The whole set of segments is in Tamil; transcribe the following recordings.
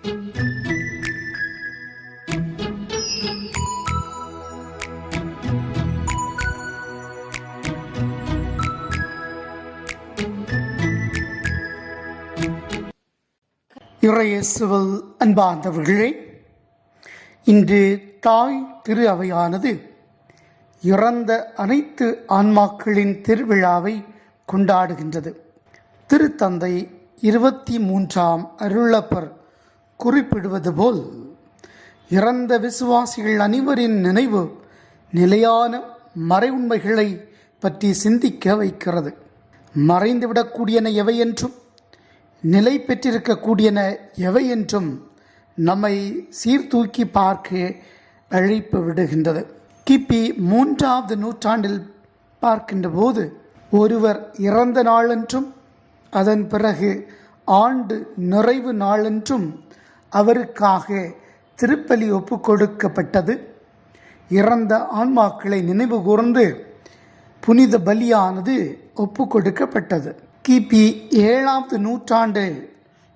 இறையேசுவல் அன்பார்ந்தவர்களே இன்று தாய் திரு அவையானது இறந்த அனைத்து ஆன்மாக்களின் திருவிழாவை கொண்டாடுகின்றது. திருத்தந்தை இருபத்தி மூன்றாம் அருளப்பர் குறிப்பிடுவது போல் இறந்த விசுவாசிகள் அனைவரின் நினைவு நிலையான மறை உண்மைகளை பற்றி சிந்திக்க வைக்கிறது. மறைந்துவிடக்கூடியன எவை என்றும் நிலை பெற்றிருக்கக்கூடியன எவை என்றும் நம்மை சீர்தூக்கி பார்க்க அழைப்பு விடுகின்றது. கிபி மூன்றாவது நூற்றாண்டில் பார்க்கின்ற போது ஒருவர் இறந்த நாளென்றும் அதன் பிறகு ஆண்டு நிறைவு நாளென்றும் அவருக்காக திருப்பலி ஒப்பு கொடுக்கப்பட்டது இறந்த ஆன்மாக்களை நினைவு கூர்ந்து புனித பலியானது ஒப்பு கொடுக்கப்பட்டது கிபி ஏழாவது நூற்றாண்டில்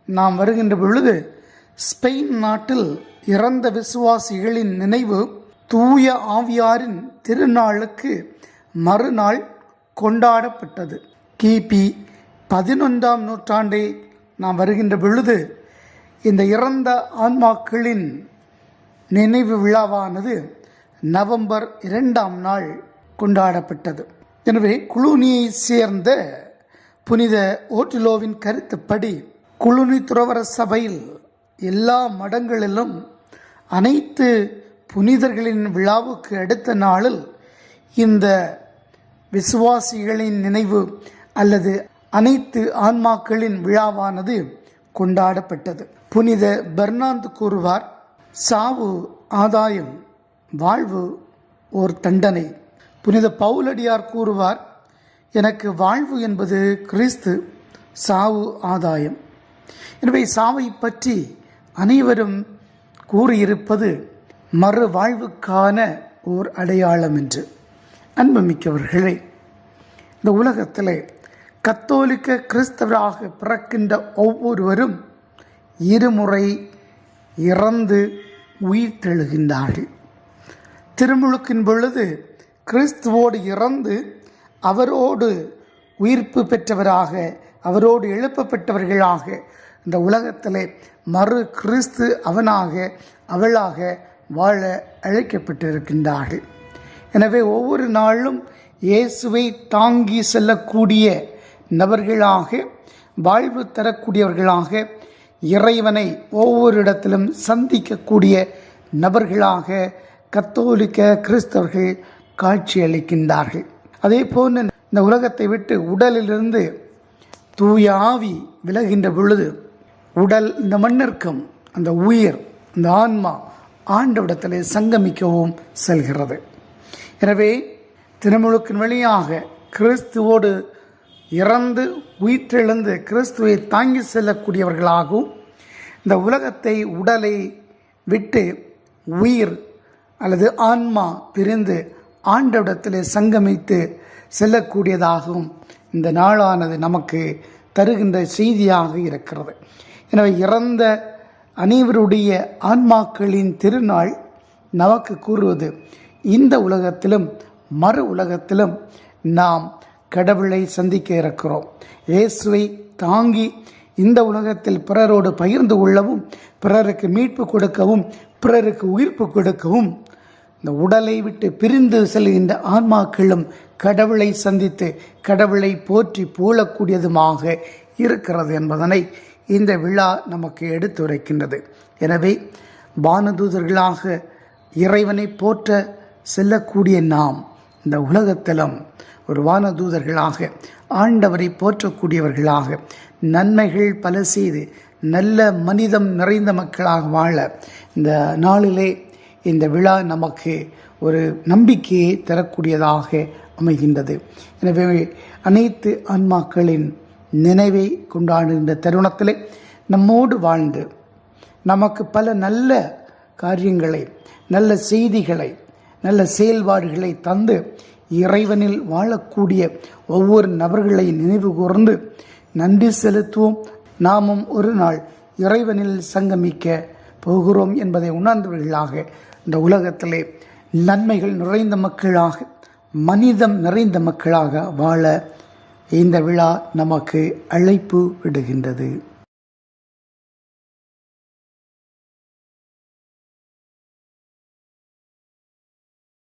நாம் வருகின்ற பொழுது ஸ்பெயின் நாட்டில் இறந்த விசுவாசிகளின் நினைவு தூய ஆவியாரின் திருநாளுக்கு மறுநாள் கொண்டாடப்பட்டது. கிபி பதினொன்றாம் நூற்றாண்டை நாம் வருகின்ற பொழுது இந்த இறந்த ஆன்மாக்களின் நினைவு விழாவானது நவம்பர் இரண்டாம் நாள் கொண்டாடப்பட்டது. எனவே குளூனியை சேர்ந்த புனித ஓட்டிலோவின் கருத்துப்படி குளுனி துறவர சபையில் எல்லா மடங்களிலும் அனைத்து புனிதர்களின் விழாவுக்கு அடுத்த நாளில் இந்த விசுவாசிகளின் நினைவு அல்லது அனைத்து ஆன்மாக்களின் விழாவானது கொண்டாடப்பட்டது. புனித பெர்னாந்து கூறுவார் சாவு ஆதாயம் வாழ்வு ஓர் தண்டனை. புனித பவுலடியார் கூறுவார் எனக்கு வாழ்வு என்பது கிறிஸ்து சாவு ஆதாயம். எனவே சாவை பற்றி அனைவரும் கூறியிருப்பது மறு வாழ்வுக்கான ஓர் அடையாளம் என்று. அன்புமிக்கவர்களே இந்த உலகத்தில் கத்தோலிக்க கிறிஸ்தவராக பிறக்கின்ற ஒவ்வொருவரும் இருமுறை இறந்து உயிர் தெழுகின்றார்கள் திருமுழுக்கின் பொழுது கிறிஸ்துவோடு இறந்து அவரோடு உயிர்ப்பு பெற்றவராக அவரோடு எழுப்பப்பட்டவர்களாக இந்த உலகத்திலே மறு கிறிஸ்து அவனாக அவளாக வாழ அழைக்கப்பட்டிருக்கின்றார்கள். எனவே ஒவ்வொரு நாளும் இயேசுவை தாங்கி செல்லக்கூடிய நபர்களாக வாழ்வு தரக்கூடியவர்களாக இறைவனை ஒவ்வொரு இடத்திலும் சந்திக்கக்கூடிய நபர்களாக கத்தோலிக்க கிறிஸ்தவர்கள் காட்சியளிக்கின்றார்கள் அதே போன்று இந்த உலகத்தை விட்டு உடலிலிருந்து தூய ஆவி விலகின்ற பொழுது உடல் இந்த மண்ணிற்கும் அந்த உயிர் இந்த ஆன்மா ஆண்டவிடத்திலே சங்கமிக்கவும் செல்கிறது. எனவே திருமுழுக்கின் வழியாக கிறிஸ்துவோடு இறந்து உயிற்றெழுந்து கிறிஸ்துவை தாங்கி செல்லக்கூடியவர்களாகவும் இந்த உலகத்தை உடலை விட்டு உயிர் அல்லது ஆன்மா பிரிந்து ஆண்டவிடத்தில் சங்கமித்து செல்லக்கூடியதாகவும் இந்த நாளானது நமக்கு தருகின்ற செய்தியாக இருக்கிறது. எனவே இறந்த அனைவருடைய ஆன்மாக்களின் திருநாள் நமக்கு கூறுவது இந்த உலகத்திலும் மறு உலகத்திலும் நாம் கடவுளை சந்திக்க இருக்கிறோம் இயேசுவை தாங்கி இந்த உலகத்தில் பிறரோடு பகிர்ந்து கொள்ளவும் பிறருக்கு மீட்பு கொடுக்கவும் பிறருக்கு உயிர்ப்பு கொடுக்கவும் இந்த உடலை விட்டு பிரிந்து செல்கின்ற ஆன்மாக்களும் கடவுளை சந்தித்து கடவுளை போற்றி போலக்கூடியதுமாக இருக்கிறது என்பதனை இந்த விழா நமக்கு எடுத்துரைக்கின்றது. எனவே வானதூதர்களாக இறைவனை போற்ற செல்லக்கூடிய நாம் இந்த உலகத்திலும் ஒரு வானதூதர்களாக ஆண்டவரை போற்றக்கூடியவர்களாக நன்மைகள் பல செய்து நல்ல மனிதம் நிறைந்த மக்களாக வாழ இந்த நாளிலே இந்த விழா நமக்கு ஒரு நம்பிக்கையை தரக்கூடியதாக அமைகின்றது. எனவே அனைத்து ஆன்மாக்களின் நினைவை கொண்டாடுகின்ற தருணத்தில் நம்மோடு வாழ்ந்து நமக்கு பல நல்ல காரியங்களை நல்ல செய்திகளை நல்ல செயல்பாடுகளை தந்து இறைவனில் வாழக்கூடிய ஒவ்வொரு நபர்களை நினைவு கூர்ந்து நன்றி செலுத்துவோம். நாமும் ஒரு நாள் இறைவனில் சங்கமிக்க போகிறோம் என்பதை உணர்ந்தவர்களாக இந்த உலகத்திலே நன்மைகள் நிறைந்த மக்களாக மனிதம் நிறைந்த மக்களாக வாழ இந்த விழா நமக்கு அழைப்பு விடுகின்றது.